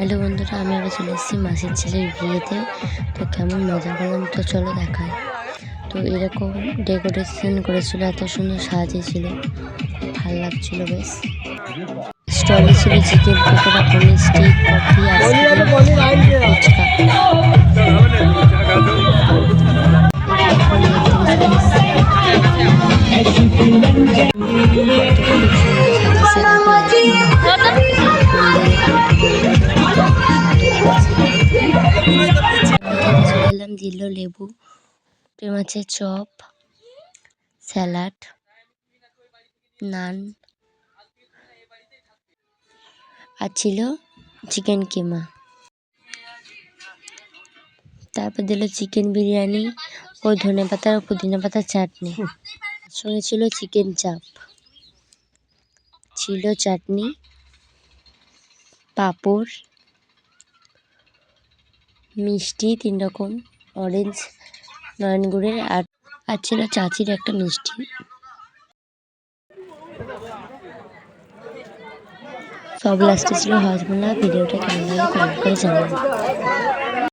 Hello বন্ধুরা, আমি আবার চলে এসেছি মাসির ছেলের বিয়েতে। তো কেমন মজা করলাম? তো চলো দেখায় তো এরকম ডেকোরেশন করেছিল, এত সুন্দর সাজিয়েছিল ভালো লাগছিল বেশ। স্টলে ছিল chicken pakora, paneer stick coffee ice cream এলাম দিল লেবু মাছের চপ, স্যালাড, নান, আর ছিল চিকেন কিমা। তারপর দিল চিকেন বিরিয়ানি ও ধনে পাতা ও পুদিনা পাতার চাটনি। সঙ্গে ছিল চিকেন চাপ। ছিল চাটনি, পাঁপড় মিষ্টি, তিন রকম অরেঞ্জ নয়ন গুড়ের আর আর ছিল চাচির একটা মিষ্টি। সব লাস্টে ছিল হজমোলা ভিডিওটা কেমন লাগল কমেন্ট করে জানাবেন।